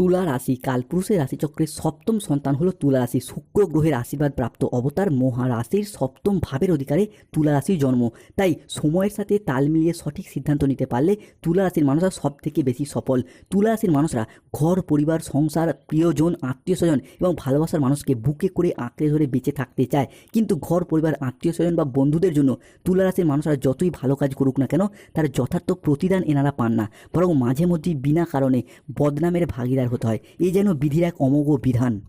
তুলা রাশি কালপুরুষের রাশিচক্রের সপ্তম সন্তান হলো তুলা রাশি শুক্র গ্রহের আশীর্বাদ প্রাপ্ত অবতার মহারাশির সপ্তম ভাবের অধিকারে তুলা রাশির জন্ম। তাই সময়ের সাথে তাল মিলিয়ে সঠিক সিদ্ধান্ত নিতে পারলে তুলা রাশির মানুষরা সব থেকে বেশি সফল। তুলা রাশির মানুষরা ঘর, পরিবার, সংসার, প্রিয়জন আত্মীয় স্বজন এবং ভালোবাসার মানুষকে বুকে করে আঁকড়ে ধরে বেঁচে থাকতে চায়। কিন্তু ঘর, পরিবার আত্মীয় স্বজন বা বন্ধুদের জন্য তুলা রাশির মানুষরা যতই ভালো কাজ করুক না কেন, তার যথার্থ প্রতিদান এনারা পান না। বরং মাঝে মধ্যেই বিনা কারণে বদনামের ভাগিদার হতে হয়। এই যেন বিধির এক অমোঘ বিধান।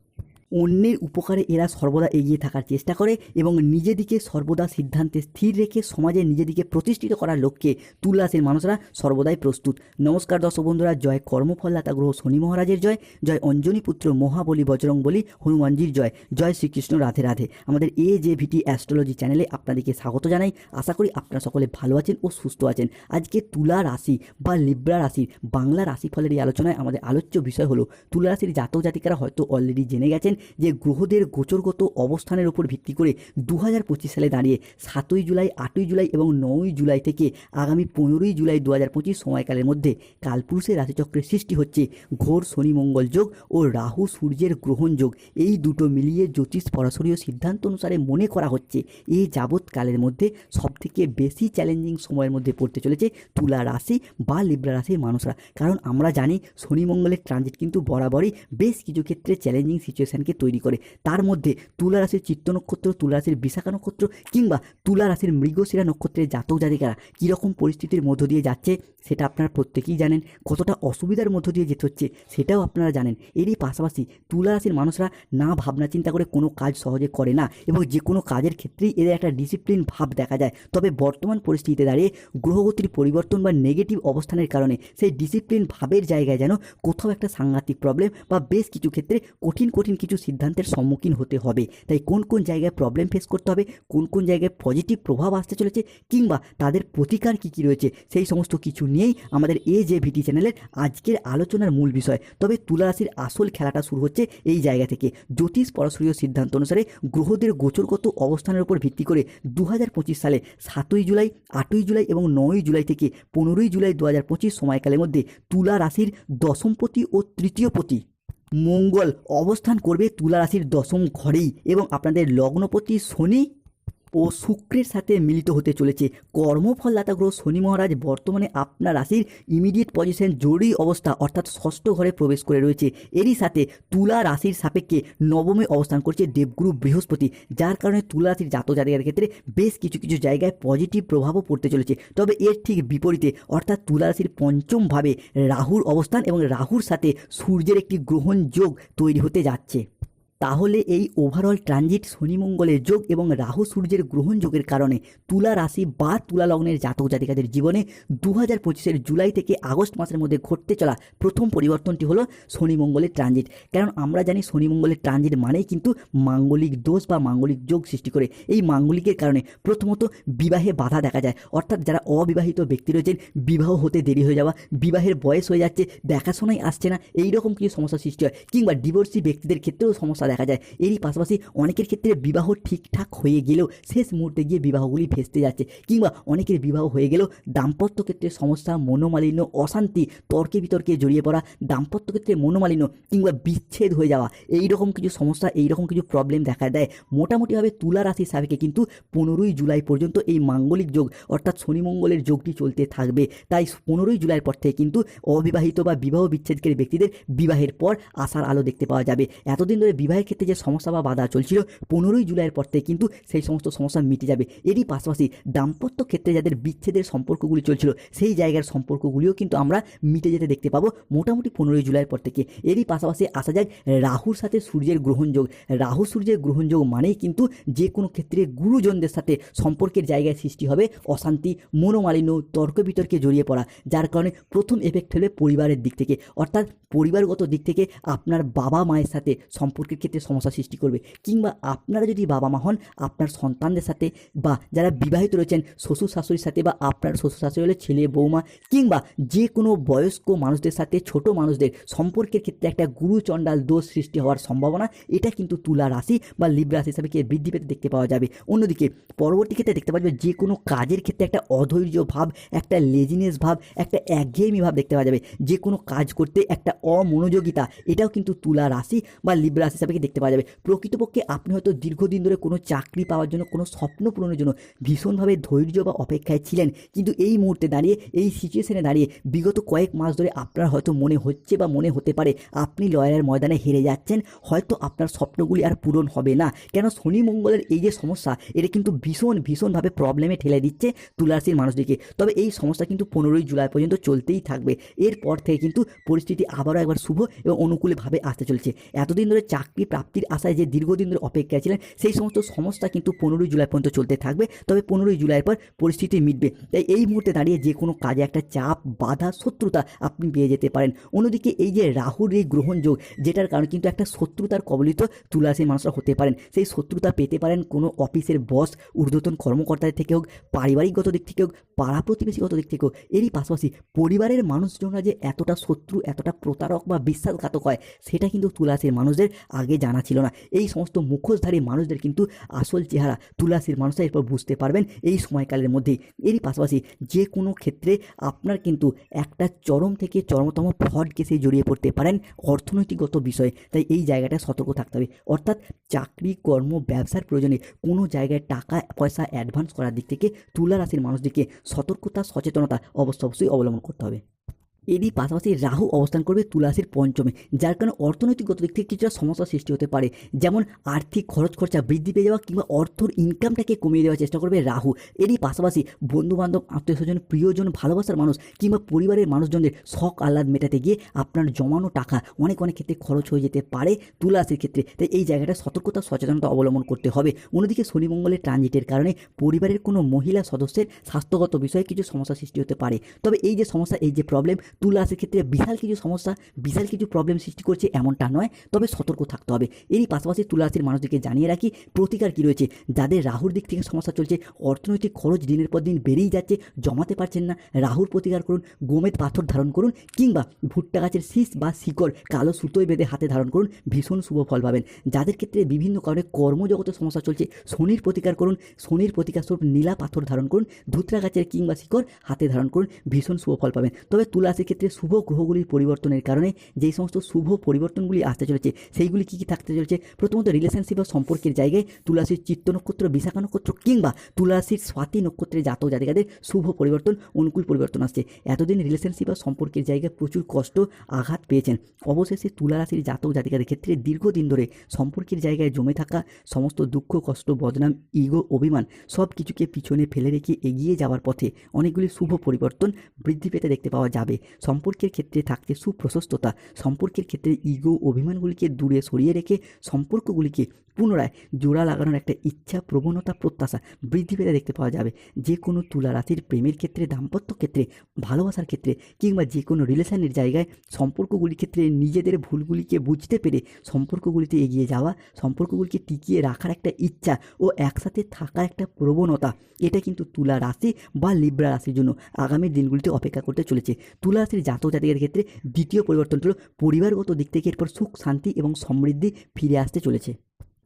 অন্যের উপকারে এরা সর্বদা এগিয়ে থাকার চেষ্টা করে এবং নিজেদিকে সর্বদা সিদ্ধান্তে স্থির রেখে সমাজে নিজেদিকে প্রতিষ্ঠিত করার লক্ষ্যে তুলাসের মানুষরা সর্বদাই প্রস্তুত। নমস্কার দর্শক বন্ধুরা, জয় কর্মফলদাতা গ্রহ শনি মহারাজের জয় জয় অঞ্জনী পুত্র মহাবলী বজরং বলি হনুমানজির জয় জয় শ্রীকৃষ্ণ রাধে রাধে। আমাদের এ জে ভিটি অ্যাস্ট্রোলজি চ্যানেলে আপনাদেরকে স্বাগত জানাই। আশা করি আপনারা সকলে ভালো আছেন ও সুস্থ আছেন। আজকে তুলা রাশি বা লিব্রা রাশির বাংলা রাশিফলের এই আলোচনায় আমাদের আলোচ্য বিষয় হলো তুলা রাশির জাতক জাতিকারা হয়তো অলরেডি জেনে গেছেন যে গ্রহদের গোচরগত অবস্থানের উপর ভিত্তি করে দু হাজার পঁচিশ সালে দাঁড়িয়ে সাতই জুলাই, আটই জুলাই এবং নয়ই জুলাই থেকে আগামী পনেরোই জুলাই দু হাজার পঁচিশ সময়কালের মধ্যে কালপুরুষের রাশিচক্রের সৃষ্টি হচ্ছে ঘোর শনি মঙ্গল যোগ ও রাহু সূর্যের গ্রহণ যোগ। এই দুটো মিলিয়ে জ্যোতিষ পরাশরীয় সিদ্ধান্ত অনুসারে মনে করা হচ্ছে এই যাবৎকালের মধ্যে সবথেকে বেশি চ্যালেঞ্জিং সময়ের মধ্যে পড়তে চলেছে তুলা রাশি বা লিব্রা রাশির মানুষরা। কারণ আমরা জানি শনি মঙ্গলের ট্রানজিট কিন্তু বরাবরই বেশ কিছু ক্ষেত্রে চ্যালেঞ্জিং সিচুয়েশনকে তৈরি করে। তার মধ্যে তুলা রাশির চিত্ত নক্ষত্র, তুলা রাশির বিশাখা নক্ষত্র কিংবা তুলা রাশির মৃগশিরা নক্ষত্রের জাতক জাতিকারা কীরকম পরিস্থিতির মধ্য দিয়ে যাচ্ছে সেটা আপনারা প্রত্যেকেই জানেন। কতটা অসুবিধার মধ্য দিয়ে যেতে হচ্ছে সেটাও আপনারা জানেন। এরই পাশাপাশি তুলা রাশির মানুষরা না ভাবনা চিন্তা করে কোনো কাজ সহজে করে না এবং যে কোনো কাজের ক্ষেত্রেই এদের একটা ডিসিপ্লিন ভাব দেখা যায়। তবে বর্তমান পরিস্থিতিতে দাঁড়িয়ে গ্রহগতির পরিবর্তন বা নেগেটিভ অবস্থানের কারণে সেই ডিসিপ্লিন ভাবের জায়গায় যেন কোথাও একটা সাংঘাতিক প্রবলেম বা বেশ কিছু ক্ষেত্রে কঠিন কঠিন কিছু সিদ্ধান্তের সম্মুখীন হতে হবে। তাই কোন কোন জায়গায় প্রবলেম ফেস করতে হবে, কোন কোন জায়গায় পজিটিভ প্রভাব আসতে চলেছে, কিংবা তাদের প্রতিকার কী কী রয়েছে, সেই সমস্ত কিছু নিয়েই আমাদের এ যে ভিটি চ্যানেলের আজকের আলোচনার মূল বিষয়। তবে তুলা রাশির আসল খেলাটা শুরু হচ্ছে এই জায়গা থেকে। জ্যোতিষ পরশরীয় সিদ্ধান্ত অনুসারে গ্রহদের গোচরগত অবস্থানের উপর ভিত্তি করে দু হাজার পঁচিশ সালে সাতই জুলাই, আটই জুলাই এবং নয়ই জুলাই থেকে পনেরোই জুলাই দু হাজার পঁচিশ সময়কালের মধ্যে তুলা রাশির দশমপতি ও তৃতীয় তৃতীয়পতি মঙ্গল অবস্থান করবে তুলা রাশির দশম ঘরেই এবং আপনাদের লগ্নপতি শনি ও শুক্রের সাথে মিলিত হতে চলেছে। কর্মফলদাতা গ্রহ শনি মহারাজ বর্তমানে আপনার রাশির ইমিডিয়েট পজিশন জরুরি অবস্থা অর্থাৎ ষষ্ঠ ঘরে প্রবেশ করে রয়েছে। এরই সাথে তুলা রাশির সাপেক্ষে নবমে অবস্থান করছে দেবগুরু বৃহস্পতি, যার কারণে তুলা রাশির জাতক জাতিকার ক্ষেত্রে বেশ কিছু কিছু জায়গায় পজিটিভ প্রভাবও পড়তে চলেছে। তবে এর ঠিক বিপরীতে অর্থাৎ তুলা রাশির পঞ্চমভাবে রাহুর অবস্থান এবং রাহুর সাথে সূর্যের একটি গ্রহণ যোগ তৈরি হতে যাচ্ছে। তাহলে এই ওভারঅল ট্রানজিট শনি মঙ্গলের যোগ এবং রাহু সূর্যের গ্রহণ যোগের কারণে তুলা রাশি বা তুলা লগ্নের জাতক জাতিকাদের জীবনে দু হাজার পঁচিশের জুলাই থেকে আগস্ট মাসের মধ্যে ঘটতে চলা প্রথম পরিবর্তনটি হলো শনি মঙ্গলের ট্রানজিট কারণ আমরা জানি শনি মঙ্গলের ট্রানজিট মানেই কিন্তু মাঙ্গলিক দোষ বা মাঙ্গলিক যোগ সৃষ্টি করে। এই মাঙ্গলিকের কারণে প্রথমত বিবাহে বাধা দেখা যায়। অর্থাৎ যারা অবিবাহিত ব্যক্তি রয়েছেন, বিবাহ হতে দেরি হয়ে যাওয়া, বিবাহের বয়স হয়ে যাচ্ছে, দেখাশোনাই আসছে না এই রকম কিছু সমস্যা সৃষ্টি হয়। কিংবা ডিভোর্সি ব্যক্তিদের ক্ষেত্রেও সমস্যা দেখা যায়। এরই পাশাপাশি অনেকের ক্ষেত্রে বিবাহ ঠিকঠাক হয়ে গেলেও শেষ মুহূর্তে গিয়ে বিবাহগুলি ভেস্তে যাচ্ছে কিংবা অনেকের বিবাহ হয়ে গেলেও দাম্পত্য ক্ষেত্রে সমস্যা, মনোমালিন্য, অশান্তি, তর্কে বিতর্কে জড়িয়ে পড়া, দাম্পত্য ক্ষেত্রে মনোমালিন্য কিংবা বিচ্ছেদ হয়ে যাওয়া এই রকম কিছু সমস্যা এই রকম কিছু প্রবলেম দেখা দেয়। মোটামুটিভাবে তুলা রাশির সাবেকে কিন্তু পনেরোই জুলাই পর্যন্ত এই মাঙ্গলিক যোগ অর্থাৎ শনি মঙ্গলের যোগটি চলতে থাকবে। তাই পনেরোই জুলাইয়ের পর থেকে কিন্তু অবিবাহিত বা বিবাহ বিচ্ছেদকারী ব্যক্তিদের বিবাহের পর আসার আলো দেখতে পাওয়া যাবে। এতদিন ধরে বিবাহের ক্ষেত্রে যে সমস্যা বা বাধা চলছিল, পনেরোই জুলাইয়ের পর থেকে কিন্তু সেই সমস্ত সমস্যা মিটে যাবে। এরই পাশাপাশি দাম্পত্য ক্ষেত্রে যাদের বিচ্ছেদের সম্পর্কগুলি চলছিল, সেই জায়গার সম্পর্কগুলিও কিন্তু আমরা মিটে যেতে দেখতে পাবো মোটামুটি পনেরোই জুলাইয়ের পর থেকে। এরই পাশাপাশি আসা যাক রাহুর সাথে সূর্যের গ্রহণযোগ রাহু সূর্যের গ্রহণযোগ মানেই কিন্তু যে কোনো ক্ষেত্রে গুরুজনদের সাথে সম্পর্কের জায়গায় সৃষ্টি হবে অশান্তি, মনোমালিন্য, তর্ক বিতর্কে জড়িয়ে পড়া, যার কারণে প্রথম এফেক্ট হবে পরিবারের দিক থেকে। অর্থাৎ পরিবারগত দিক থেকে আপনার বাবা মায়ের সাথে সম্পর্কের ক্ষেত্রে সমস্যা সৃষ্টি করবে। কিংবা আপনারা যদি বাবা মা হন, আপনার সন্তানদের সাথে বা যারা বিবাহিত রয়েছেন, শ্বশুর শাশুড়ির সাথে বা আপনার শ্বশুর শাশুড়ি হলে ছেলে, বৌমা কিংবা যে কোনো বয়স্ক মানুষদের সাথে, ছোট মানুষদের সম্পর্কের ক্ষেত্রে একটা গুরুচণ্ডাল দোষ সৃষ্টি হওয়ার সম্ভাবনা, এটা কিন্তু তুলা রাশি বা লিব্রা রাশি হিসাবে বৃদ্ধি পেতে দেখতে পাওয়া যাবে। অন্যদিকে পরবর্তী ক্ষেত্রে দেখতে পাওয়া যাবে যে কোনো কাজের ক্ষেত্রে একটা অধৈর্য ভাব, একটা লেজিনেস ভাব, একটা একঘেয়েমি ভাব দেখতে পাওয়া যাবে। যে কোনো কাজ করতে একটা অমনোযোগিতা, এটাও কিন্তু তুলা রাশি বা লিব্রা রাশি হিসাবে দেখতে পাওয়া যাবে। প্রকৃতপক্ষে আপনি হয়তো দীর্ঘদিন ধরে কোনো চাকরি পাওয়ার জন্য, কোনো স্বপ্ন পূরণের জন্য ভীষণভাবে ধৈর্য বা অপেক্ষায় ছিলেন। কিন্তু এই মুহূর্তে দাঁড়িয়ে, এই সিচুয়েশনে দাঁড়িয়ে বিগত কয়েক মাস ধরে আপনার হয়তো মনে হচ্ছে বা মনে হতে পারে, আপনি লয়ারের ময়দানে হেরে যাচ্ছেন। হয়তো আপনার স্বপ্নগুলি আর পূরণ হবে না। কেন শনি মঙ্গলের এই যে সমস্যা, এটা কিন্তু ভীষণ, ভীষণভাবে প্রবলেমে ঠেলে দিচ্ছে তুলারাশির মানুষদেরকে তবে এই সমস্যা কিন্তু পনেরোই জুলাই পর্যন্ত চলতেই থাকবে। এরপর থেকে কিন্তু পরিস্থিতি আবারও একবার শুভ এবং অনুকূলভাবে আসতে চলছে। এতদিন ধরে চাকরি প্রাপ্তির আশায় যে দীর্ঘদিন ধরে অপেক্ষায় ছিলেন, সেই সমস্ত সমস্যা কিন্তু পনেরোই জুলাই পর্যন্ত চলতে থাকবে। তবে পনেরোই জুলাইয়ের পর পরিস্থিতি মিটবে। তাই এই মুহূর্তে দাঁড়িয়ে যে কোনো কাজে একটা চাপ, বাধা, শত্রুতা আপনি পেয়ে যেতে পারেন। অন্যদিকে এই যে রাহুর এই গ্রহণযোগ যেটার কারণে কিন্তু একটা শত্রুতার কবলিত তুলাসী মানুষরা হতে পারেন। সেই শত্রুতা পেতে পারেন কোনো অফিসের বস, ঊর্ধ্বতন কর্মকর্তাদের থেকে হোক, পারিবারিকগত দিক থেকে হোক, পাড়া প্রতিবেশীগত দিক থেকে হোক, এরই পাশাপাশি পরিবারের মানুষজনরা যে এতটা শত্রু, এতটা প্রতারক বা বিশ্বাসঘাতক হয়, সেটা কিন্তু তুলাসীর মানুষদের আগে জানা ছিল না। এই সমস্ত মুখোশধারী মানুষদের কিন্তু আসল চেহারা তুলাসীর মানুষরা এরপর বুঝতে পারবেন এই সময়কালের মধ্যেই। এরই পাশাপাশি যে কোনো ক্ষেত্রে আপনার কিন্তু একটা চরম থেকে চরমতম ফ্রড কেসে জড়িয়ে পড়তে পারেন অর্থনৈতিকগত বিষয়ে। তাই এই জায়গাটায় সতর্ক থাকতে হবে। অর্থাৎ চাকরি, কর্ম, ব্যবসার প্রয়োজনে কোনো জায়গায় টাকা, পয়সা অ্যাডভান্স করার দিক থেকে তুলা রাশির মানুষদেরকে সতর্কতা, সচেতনতা অবশ্য অবশ্যই অবলম্বন করতে হবে। এরই পাশাপাশি রাহু অবস্থান করবে তুলাসির পঞ্চমে, যার কারণে অর্থনৈতিকগত দিক থেকে কিছুটা সমস্যার সৃষ্টি হতে পারে। যেমন আর্থিক খরচ খরচা বৃদ্ধি পেয়ে যাওয়া কিংবা অর্থর ইনকামটাকে কমিয়ে দেওয়ার চেষ্টা করবে রাহু। এরই পাশাপাশি বন্ধুবান্ধব, আত্মীয় স্বজন, প্রিয়জন, ভালোবাসার মানুষ কিংবা পরিবারের মানুষজনদের শখ আহ্লাদ মেটাতে গিয়ে আপনার জমানো টাকা অনেক অনেক ক্ষেত্রে খরচ হয়ে যেতে পারে তুলাসির ক্ষেত্রে। তাই এই জায়গাটা সতর্কতা, সচেতনতা অবলম্বন করতে হবে। অন্যদিকে শনি মঙ্গলের ট্রানজিটের কারণে পরিবারের কোনো মহিলা সদস্যের স্বাস্থ্যগত বিষয়ে কিছু সমস্যা সৃষ্টি হতে পারে। তবে এই যে সমস্যা, এই যে প্রবলেম তুলা রাশির ক্ষেত্রে বিশাল কিছু সমস্যা, বিশাল কিছু প্রবলেম সৃষ্টি করছে এমনটা নয়, তবে সতর্ক থাকতে হবে। এরই পাশাপাশি তুলা রাশির মানুষদেরকে জানিয়ে রাখি, প্রতিকার কী রয়েছে? যাদের রাহুর দিক থেকে সমস্যা চলছে, অর্থনৈতিক খরচ দিনের পর দিন বেড়েই যাচ্ছে, জমাতে পারছেন না, রাহুর প্রতিকার করুন, গোমেদ পাথর ধারণ করুন, কিংবা ভুট্টা গাছের শীষ বা শিকড় কালো সুতোয় বেঁধে হাতে ধারণ করুন, ভীষণ শুভ ফল পাবেন। যাদের ক্ষেত্রে বিভিন্ন কারণে কর্মজগতের সমস্যা চলছে, শনির প্রতিকার করুন, শনির প্রতিকার স্বরূপ নীলা পাথর ধারণ করুন, ধুতরা গাছের কিংবা শিকড় হাতে ধারণ করুন, ভীষণ শুভ ফল পাবেন। তবে তুলা রাশির ক্ষেত্রে শুভ গ্রহগুলির পরিবর্তনের কারণে যেই সমস্ত শুভ পরিবর্তনগুলি আসতে চলেছে, সেইগুলি কী কী থাকতে চলেছে? প্রথমত রিলেশনশিপ বা সম্পর্কের জায়গায় তুলাসীর চিত্ত নক্ষত্র, বিশাখা নক্ষত্র কিংবা তুলাসীর স্বাতি নক্ষত্রের জাতক জাতিকাদের শুভ পরিবর্তন, অনুকূল পরিবর্তন আসছে। এতদিন রিলেশনশিপ বা সম্পর্কের জায়গায় প্রচুর কষ্ট, আঘাত পেয়েছেন। অবশেষে তুলা রাশির জাতক জাতিকাদের ক্ষেত্রে দীর্ঘদিন ধরে সম্পর্কের জায়গায় জমে থাকা, সমস্ত দুঃখ, কষ্ট, বদনাম ইগো অভিমান সব কিছুকে পিছনে ফেলে রেখে এগিয়ে যাওয়ার পথে অনেকগুলি শুভ পরিবর্তন বৃদ্ধি পেতে দেখতে পাওয়া যাবে। সম্পর্কের ক্ষেত্রে থাকছে সুপ্রশস্ততা, সম্পর্কের ক্ষেত্রে ইগো অভিমানগুলিকে দূরে সরিয়ে রেখে সম্পর্কগুলিকে পুনরায় জোড়া লাগানোর একটা ইচ্ছা প্রবণতা প্রত্যাশা বৃদ্ধি পেতে দেখতে পাওয়া যাবে। যে কোনো তুলা রাশির প্রেমের ক্ষেত্রে, দাম্পত্য ক্ষেত্রে, ভালোবাসার ক্ষেত্রে কিংবা যে কোনো রিলেশনের জায়গায় সম্পর্কগুলির ক্ষেত্রে নিজেদের ভুলগুলিকে বুঝতে পেরে সম্পর্কগুলিতে এগিয়ে যাওয়া, সম্পর্কগুলিকে টিকিয়ে রাখার একটা ইচ্ছা ও একসাথে থাকার একটা প্রবণতা, এটা কিন্তু তুলা রাশি বা লিব্রা রাশির জন্য আগামী দিনগুলিতে অপেক্ষা করতে চলেছে। তুলা রাশির জাতক জাতিকের ক্ষেত্রে দ্বিতীয় পরিবর্তনটি হল পরিবারগত দিক থেকে এরপর সুখ, শান্তি এবং সমৃদ্ধি ফিরে আসতে চলেছে।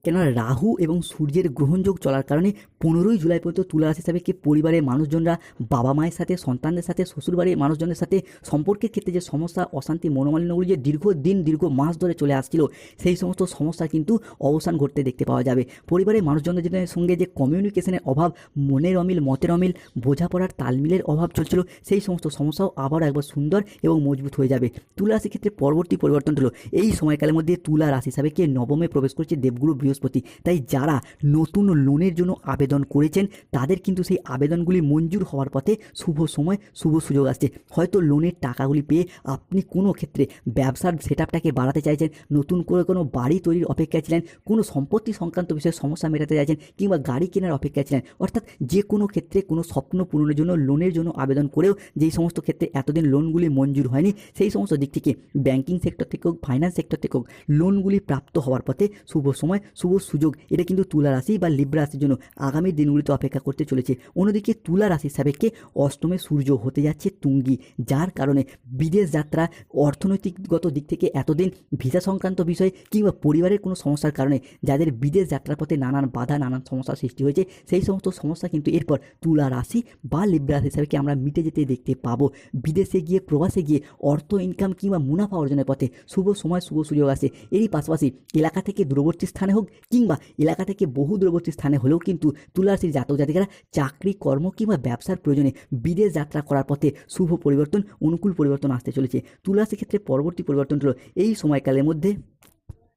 কেননা রাহু এবং সূর্যের গ্রহণযোগ চলার কারণে পনেরোই জুলাই পর্যন্ত তুলা রাশি হিসাবে কি পরিবারের মানুষজনরা বাবা মায়ের সাথে, সন্তানদের সাথে, শ্বশুরবাড়ির মানুষজনের সাথে সম্পর্কের ক্ষেত্রে যে সমস্যা, অশান্তি মনোমালিন্যগুলি যে দীর্ঘ দিন দীর্ঘ মাস ধরে চলে আসছিল, সেই সমস্ত সমস্যা কিন্তু অবসান ঘটতে দেখতে পাওয়া যাবে। পরিবারের মানুষজনদের সঙ্গে যে কমিউনিকেশনের অভাব, মনের অমিল, মতের অমিল, বোঝাপড়ার তালমিলের অভাব চলছিল, সেই সমস্ত সমস্যাও আবার একবার সুন্দর এবং মজবুত হয়ে যাবে। তুলা রাশির ক্ষেত্রে পরবর্তী পরিবর্তন হলো, এই সময়কালের মধ্যে তুলা রাশি হিসাবে কে নবমে প্রবেশ করছে দেবগুরু বৃহস্পতি বৃহস্পতি। তাই যারা নতুন লোনের জন্য আবেদন করেছেন, তাদের কিন্তু সেই আবেদনগুলি মঞ্জুর হওয়ার পথে শুভ সময়, শুভ সুযোগ আসছে। হয়তো লোনের টাকাগুলি পেয়ে আপনি কোনো ক্ষেত্রে ব্যবসার সেট আপটাকে বাড়াতে চাইছেন, নতুন করে কোনো বাড়ি তৈরির অপেক্ষায় ছিলেন, কোনো সম্পত্তি সংক্রান্ত বিষয়ে সমস্যা মেটাতে চাইছেন কিংবা গাড়ি কেনার অপেক্ষায় ছিলেন, অর্থাৎ যে কোনো ক্ষেত্রে কোনো স্বপ্ন পূরণের জন্য, লোনের জন্য আবেদন করেও যেই সমস্ত ক্ষেত্রে এতদিন লোনগুলি মঞ্জুর হয়নি, সেই সমস্ত দিক থেকে ব্যাংকিং সেক্টর থেকে হোক ফাইন্যান্স সেক্টর থেকে হোক, লোনগুলি প্রাপ্ত হওয়ার পথে শুভ সময় শুভ সুযোগ। এটা কিন্তু তুলা রাশি বা লিব্রা রাশির জন্য আগামী দিনগুলিতে অপেক্ষা করতে চলেছে। অন্যদিকে তুলা রাশির সাপেক্ষে অষ্টমে সূর্য হতে যাচ্ছে তুঙ্গি, যার কারণে বিদেশ যাত্রা অর্থনৈতিকগত দিক থেকে এতদিন ভিসা সংক্রান্ত বিষয় কিংবা পরিবারের কোনো সমস্যার কারণে যাদের বিদেশ যাত্রার পথে নানান বাধা, নানান সমস্যার সৃষ্টি হয়েছে, সেই সমস্ত সমস্যা কিন্তু এরপর তুলা রাশি বা লিব্রা রাশি হিসাবে আমরা মিটে যেতে দেখতে পাবো। বিদেশে গিয়ে, প্রবাসে গিয়ে অর্থ ইনকাম কিংবা মুনাফা অর্জনের পথে শুভ সময়, শুভ সুযোগ আসে। এরই পাশাপাশি এলাকা থেকে দূরবর্তী স্থানে হোক কিংবা এলাকা থেকে বহু দূরবর্তী স্থানে হলেও কিন্তু তুলা রাশির জাতক জাতিকারা চাকরি, কর্ম কিংবা ব্যবসার প্রয়োজনে বিদেশ যাত্রা করার পথে শুভ পরিবর্তন, অনুকূল পরিবর্তন আসতে চলেছে। তুলা রাশির ক্ষেত্রে পরবর্তী পরিবর্তন হলো এই সময়কালের মধ্যে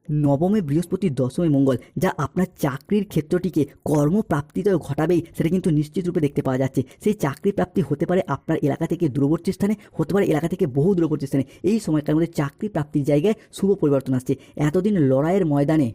নবমে বৃহস্পতি, দশমে মঙ্গল, যা আপনার চাকরির ক্ষেত্রটিকে কর্মপ্রাপ্তি তো ঘটাবেই সেটা কিন্তু নিশ্চিত রূপে দেখতে পাওয়া যাচ্ছে। সেই চাকরি প্রাপ্তি হতে পারে আপনার এলাকা থেকে দূরবর্তী স্থানে, হতে পারে এলাকা থেকে বহু দূরবর্তী স্থানে। এই সময়কার মধ্যে চাকরি প্রাপ্তির জায়গায় শুভ পরিবর্তন আসছে। এতদিন লড়াইয়ের ময়দানে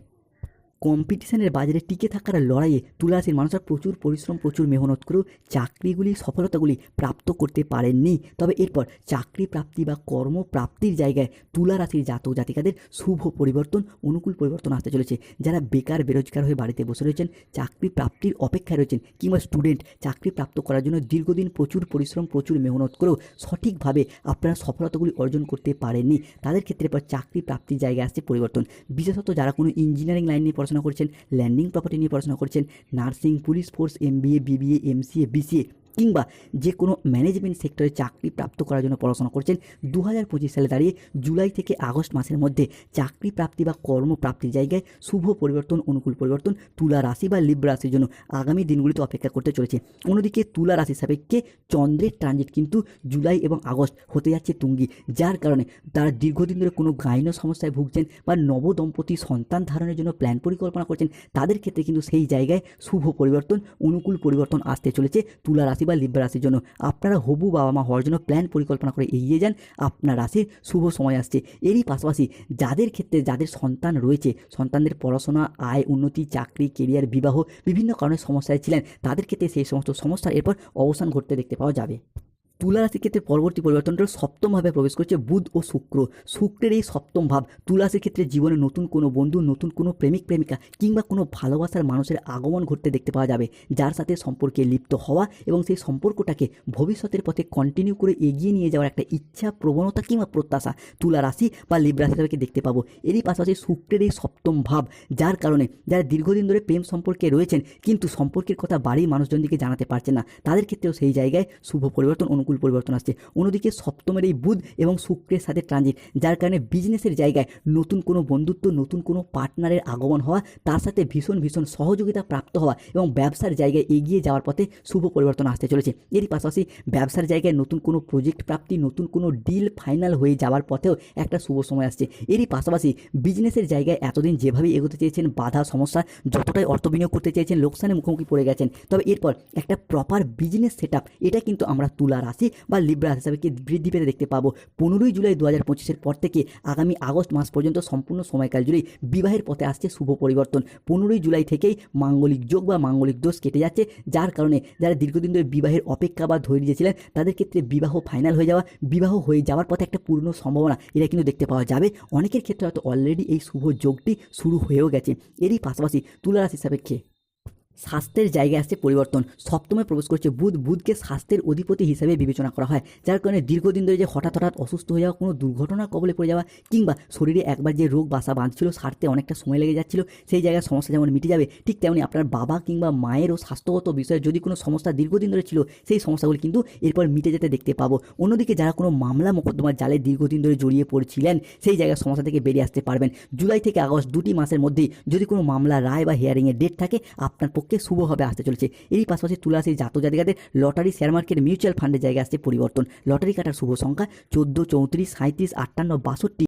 কম্পিটিশনের বাজারে টিকে থাকার লড়াইয়ে তুলারাশির মানুষরা প্রচুর পরিশ্রম, প্রচুর মেহনত করেও চাকরিগুলি, সফলতাগুলি প্রাপ্ত করতে পারেননি। তবে এরপর চাকরি প্রাপ্তি বা কর্মপ্রাপ্তির জায়গায় তুলারাশির জাতক জাতিকাদের শুভ পরিবর্তন, অনুকূল পরিবর্তন আসতে চলেছে। যারা বেকার, বেরোজগার হয়ে বাড়িতে বসে রয়েছেন চাকরি প্রাপ্তির অপেক্ষায় রয়েছেন কিংবা স্টুডেন্ট চাকরি প্রাপ্ত করার জন্য দীর্ঘদিন প্রচুর পরিশ্রম, প্রচুর মেহনত করেও সঠিকভাবে আপনারা সফলতাগুলি অর্জন করতে পারেননি। তাদের ক্ষেত্রে পর চাকরি প্রাপ্তির জায়গায় আসছে পরিবর্তন। বিশেষত যারা কোনো ইঞ্জিনিয়ারিং লাইন নিয়ে করছেন ল্যান্ডিং প্রপার্টি নিয়ে পড়াশোনা করছেন nursing police force MBA BBA MCA BCA কিংবা যে কোনো ম্যানেজমেন্ট সেক্টরে চাকরি প্রাপ্ত করার জন্য পড়াশোনা করছেন দু হাজার পঁচিশ সালে দাঁড়িয়ে জুলাই থেকে আগস্ট মাসের মধ্যে চাকরি প্রাপ্তি বা কর্মপ্রাপ্তির জায়গায় শুভ পরিবর্তন, অনুকূল পরিবর্তন তুলা রাশি বা লিব্রা রাশির জন্য আগামী দিনগুলিতে অপেক্ষা করতে চলেছে। অন্যদিকে তুলা রাশি সাপেক্ষে চন্দ্রের ট্রানজিট কিন্তু জুলাই এবং আগস্ট হতে যাচ্ছে তুঙ্গি, যার কারণে তারা দীর্ঘদিন ধরে কোনো গাইন সমস্যায় ভুগছেন বা নবদম্পতি সন্তান ধারণের জন্য প্ল্যান পরিকল্পনা করছেন, তাদের ক্ষেত্রে কিন্তু সেই জায়গায় শুভ পরিবর্তন, অনুকূল পরিবর্তন আসতে চলেছে তুলা রাশি বা লিব্রা রাশির জন্য আপনারা হবু বাবা মা হওয়ার জন্য প্ল্যান পরিকল্পনা করে এগিয়ে যান। আপনার রাশির শুভ সময় আসছে। এরই পাশাপাশি যাদের ক্ষেত্রে যাদের সন্তান রয়েছে, সন্তানদের পড়াশোনা, আয়, উন্নতি, চাকরি কেরিয়ার বিবাহ, বিভিন্ন কারণে সমস্যায় ছিলেন, তাদের ক্ষেত্রে সেই সমস্ত সমস্যার এরপর অবসান ঘটতে দেখতে পাওয়া যাবে। তুলা রাশির ক্ষেত্রে পরবর্তী পরিবর্তনটা সপ্তম ভাবে প্রবেশ করছে বুধ ও শুক্র। শুক্রের এই সপ্তম ভাব, তুলা রাশির ক্ষেত্রে জীবনে নতুন কোনো বন্ধু, নতুন কোনো প্রেমিক, প্রেমিকা কিংবা কোনো ভালোবাসার মানুষের আগমন ঘটতে দেখতে পাওয়া যাবে, যার সাথে সম্পর্কে লিপ্ত হওয়া এবং সেই সম্পর্কটাকে ভবিষ্যতের পথে কন্টিনিউ করে এগিয়ে নিয়ে যাওয়ার একটা ইচ্ছা, প্রবণতা কিংবা প্রত্যাশা তুলা রাশি বা লিব দেখতে পাবো। এরই পাশাপাশি শুক্রের এই সপ্তম ভাব, যার কারণে যারা দীর্ঘদিন ধরে প্রেম সম্পর্কে রয়েছেন, কিন্তু সম্পর্কের কথা বাড়ির মানুষজনদিকে জানাতে পারছেন না, তাদের ক্ষেত্রেও সেই জায়গায় শুভ পরিবর্তন অনুকূল পরিবর্তন আসছে। অন্যদিকে সপ্তমের এই বুধ এবং শুক্রের সাথে ট্রানজিট যার কারণে বিজনেসের জায়গায় নতুন কোনো বন্ধুত্ব, নতুন কোনো পার্টনারের আগমন হওয়া, তার সাথে ভীষণ ভীষণ সহযোগিতা প্রাপ্ত হওয়া এবং ব্যবসার জায়গায় এগিয়ে যাওয়ার পথে শুভ পরিবর্তন আসতে চলেছে। এরই পাশাপাশি ব্যবসার জায়গায় নতুন কোনো প্রজেক্ট প্রাপ্তি, নতুন কোনো ডিল ফাইনাল হয়ে যাওয়ার পথেও একটা শুভ সময় আসছে। এরই পাশাপাশি বিজনেসের জায়গায় এতদিন যেভাবে এগোতে চেয়েছেন বাধা, সমস্যা, যতটাই অর্থ বিনিয়োগ করতে চেয়েছেন, লোকসানের মুখোমুখি পড়ে গেছেন। তবে এরপর একটা প্রপার বিজনেস সেট এটা কিন্তু আমরা তুলা রাশি বা লিব্রা হিসাবে কি বৃদ্ধি পেতে দেখতে পাবো? পনেরোই জুলাই দু হাজার পঁচিশের পর থেকে আগামী আগস্ট মাস পর্যন্ত সম্পূর্ণ সময়কাল জুড়েই বিবাহের পথে আসছে শুভ পরিবর্তন। পনেরোই জুলাই থেকেই মাঙ্গলিক যোগ বা মাঙ্গলিক দোষ কেটে যাচ্ছে, যার কারণে যারা দীর্ঘদিন ধরে বিবাহের অপেক্ষা বা ধৈর্য ছিলেন, তাদের ক্ষেত্রে বিবাহ ফাইনাল হয়ে যাওয়া, বিবাহ হয়ে যাওয়ার পথে একটা পূর্ণ সম্ভাবনা এটা কিন্তু দেখতে পাওয়া যাবে। অনেকের ক্ষেত্রে হয়তো অলরেডি এই শুভ যোগটি শুরু হয়েও গেছে। এরই পাশাপাশি তুলা রাশি সাপেক্ষে স্বাস্থ্যের জায়গায় আসছে পরিবর্তন। সপ্তমে প্রবেশ করছে বুধ। বুধকে স্বাস্থ্যের অধিপতি হিসেবে বিবেচনা করা হয়, যার কারণে দীর্ঘদিন ধরে যে হঠাৎ হঠাৎ অসুস্থ হয়ে যাওয়া, কোনো দুর্ঘটনার কবলে পড়ে যাওয়া, কিংবা শরীরে একবার যে রোগ বাসা বাঁধছিল, সারতে অনেকটা সময় লেগে যাচ্ছিল, সেই জায়গায় সমস্যা যেমন মিটে যাবে, ঠিক তেমনি আপনার বাবা কিংবা মায়েরও স্বাস্থ্যগত বিষয়ে যদি কোনো সমস্যা দীর্ঘদিন ধরে ছিল, সেই সমস্যাগুলি কিন্তু এরপর মিটে যেতে দেখতে পাবো। অন্যদিকে যারা কোনো মামলা মোকদ্দমার জালে দীর্ঘদিন ধরে জড়িয়ে পড়ছিলেন, সেই জায়গায় সমস্যা থেকে বেরিয়ে আসতে পারবেন। জুলাই থেকে আগস্ট দুটি মাসের মধ্যেই যদি কোনো মামলা, রায় বা হিয়ারিংয়ের ডেট থাকে, আপনার পক্ষে শুভভাবে আসতে চলেছে। এরই পাশাপাশি তুলাসির জাতীয় জাতিকাদের লটারি শেয়ার মার্কেট মিউচুয়াল ফান্ডের জায়গায় আসছে পরিবর্তন। লটারি কাটার শুভ সংখ্যা চোদ্দ, চৌত্রিশ সাঁত্রিশ আটান্ন, বাষট্টি